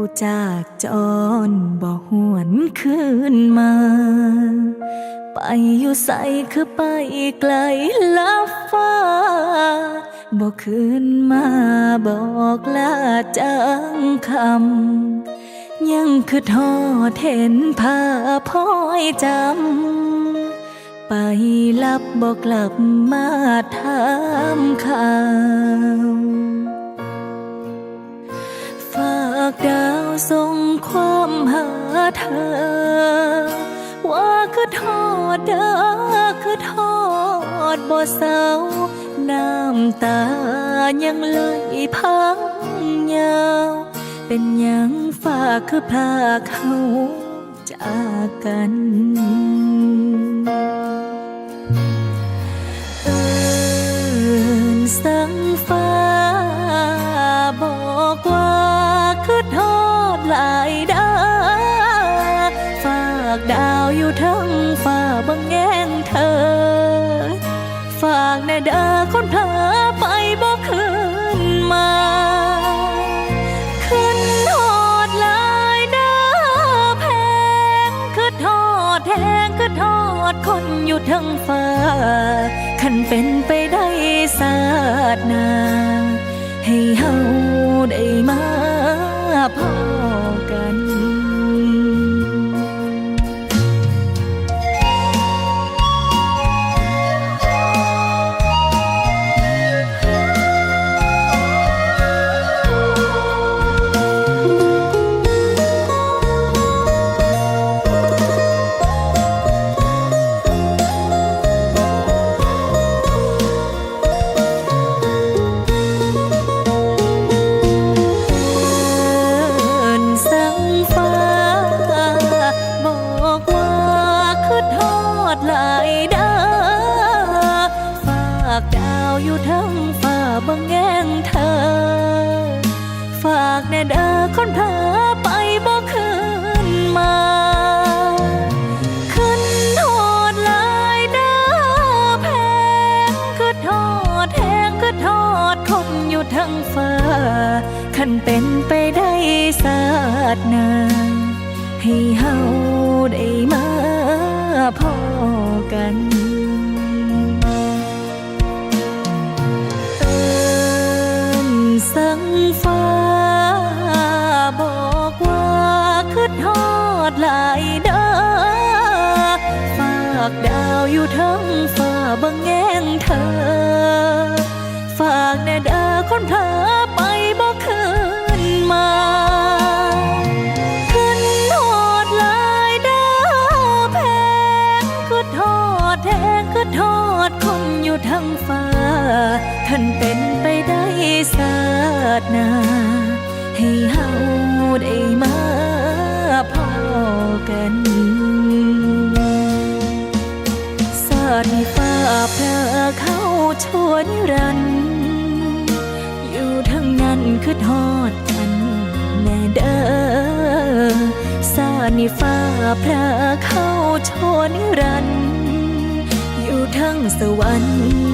ผู้จากจรบ่หวนคืนมา ไปอยู่ใสคือไปไกลลับฟ้าบ่คืนมาบอกลาจังคำ ยังคือทอดเห็นภาพ้อยจำ ไปลับบอกกลับมาถามข่าวากดาวส่งความหาเธอ ว่าคือทอดเด้อคือทอดบ่เศร้าน้ำตายังไหลพังยาว เป็นยังฝากคือพาเขาจากกัน แงงเธอ ฝากแน่เด้อคนเผลอไปบ่คืนมา ขึ้นทอดลายเดาแพงคือทอดแทงคือทอดคนอยู่ทั้งฟ้าคันเป็นไปได้ศาสนา ให้เฮาได้มาพอกัน ทั้งฟ้าบังแงงเธอ ฝากแน่เด้อคนเผลอไปบ่คืนมาขึ้นทอดลายเดาแพงคือทอดแทงคือทอดคนอยู่ทั้งฟ้าคันเป็นไปได้ศาสตร์นาให้เฮาได้มาพอกัน ฟ้า บอกว่าคือทอดหลายเด้อฝากดาวอยู่ทั้งฟ้าบังแงงเธอ ฝากแน่เด้อคนเผลอไปบ่คืนมาขึ้นทอดหลายเดาแพงคือทอดแทงคือทอดคนอยู่ทั้งฟ้า คันเป็นไปได้ศาสนาให้เฮาได้มาพอกันสาดให้ฟ้าพระเข้าชวนรันดร์อยู่ทั้งนั้นคือทอดกันแน่เด้อสาดให้ฟ้าพระเข้าชวนรันดร์อยู่ทั้งสวรรค์